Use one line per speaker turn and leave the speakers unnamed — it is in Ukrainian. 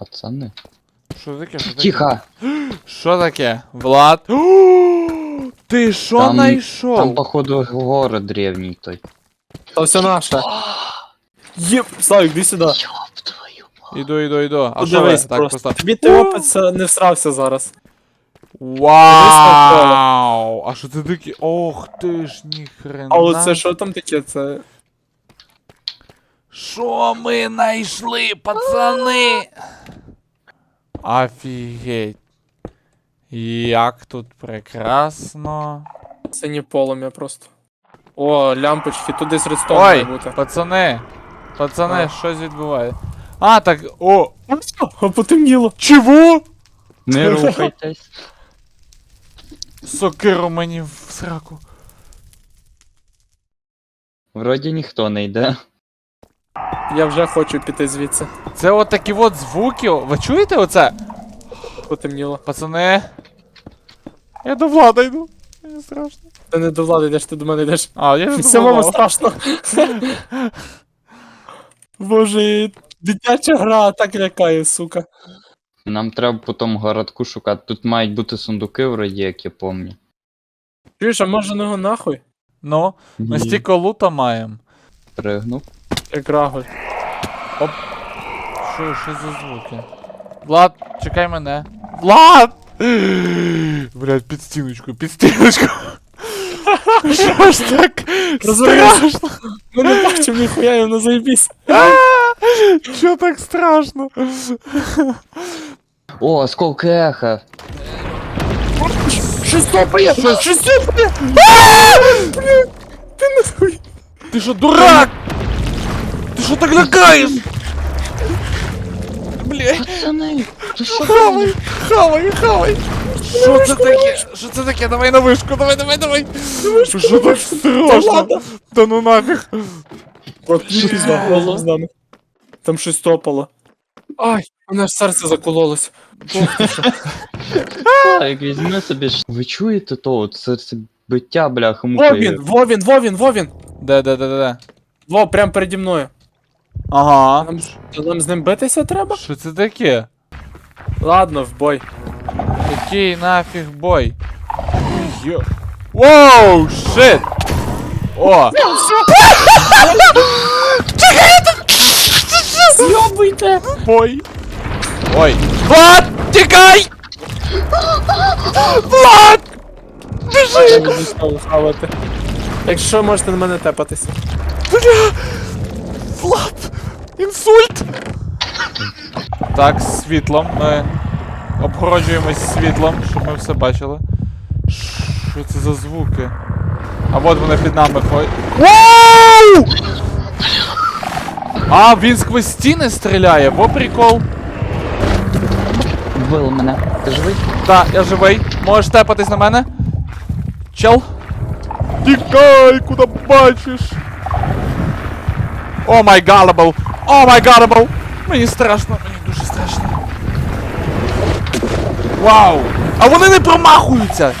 пацани.
Що таке? Що таке?
Тихо!
Що таке? Влад? Ти що
Там-
знайшов?
Там, походу, город древній той.
Та все наше. Єп, Славік, іди сюди.
Йоп твою мать.
Іду, іду, іду. А що ви?
Подивись
Так,
просто.
постав.
Тобі ти опит не всрався зараз.
Вау! А що це таке? Ох ти ж ніхрена.
А оце що там таке? Це.
Що ми знайшли, пацани? Офігеть. Як тут прекрасно.
Синє полум'я просто. О, лямпочки, тут десь редстоун має
Ой,
бути.
пацани. Пацани,
А.
щось відбувається. А, так. О!
А, потемніло.
Чого?
Не рухайтесь.
Сокиру мені в сраку.
Вроді ніхто не йде.
Я вже хочу піти звідси.
Це от такі от звуки. Ви чуєте оце?
Потемніло.
Пацани. Я до влада йду. Мені страшно.
Ти не до влади йдеш, ти до мене йдеш.
А, я ж
Самому
думав.
страшно. Боже, дитяча гра так лякає, сука.
Нам треба по тому городку шукати. Тут мають бути сундуки, вроді, як я пам'ятаю.
Чуєш, а може ну його нахуй?
Ну, ми стільки лута маємо.
Пригнув.
Як рагуль.
Що, що за звуки? Влад, чекай мене. Влад! Блядь, під стіночку, під стіночку. Що ж так страшно?
Ми не бачимо ніхуя, і воно заєбісь.
Чо так страшно?
О, осколки еха.
Щось топає! Щось топає! Ти нахуй!
Ти що, дурак? Ти що так лякаєш? Блядь,
Пацани, ти що?
хавай, хавай, хавай. Що це таке? Що це таке? Давай на вишку, давай, давай, давай. Що так страшно?
ладно.
Та ну нафіг.
От пізно, голос з нами. Там щось топало. Ай, у нас серце закололось.
Так, візьми собі. ж- Ви чуєте то? От серце биття, бляха,
Вовін, Вовін, Вовін, Вовін!
Де, де, де, де, де?
Во, прям переді мною.
Ага.
Нам, нам з ним битися треба?
Що це таке?
Ладно, в бой.
Який нафіг бой? Йо. Воу, шит! О!
Зйобуйте!
Бой! Ой! Влад! Тікай! Влад!
Я буду знову хавати. Якщо можете на мене тепатися.
Влад! Інсульт! Так, з світлом. Ми обгороджуємось світлом, щоб ми все бачили. Що це за звуки? А от вони під нами ходять. Воу! А, він сквозь стіни стріляє, бо прикол.
Вбили мене. Ти живий?
Так, я живий. Можеш тепатись на мене? Чел? Тікай, куди бачиш. О май галабл! О май галабл! Мені страшно, мені дуже страшно. Вау! А вони не промахуються!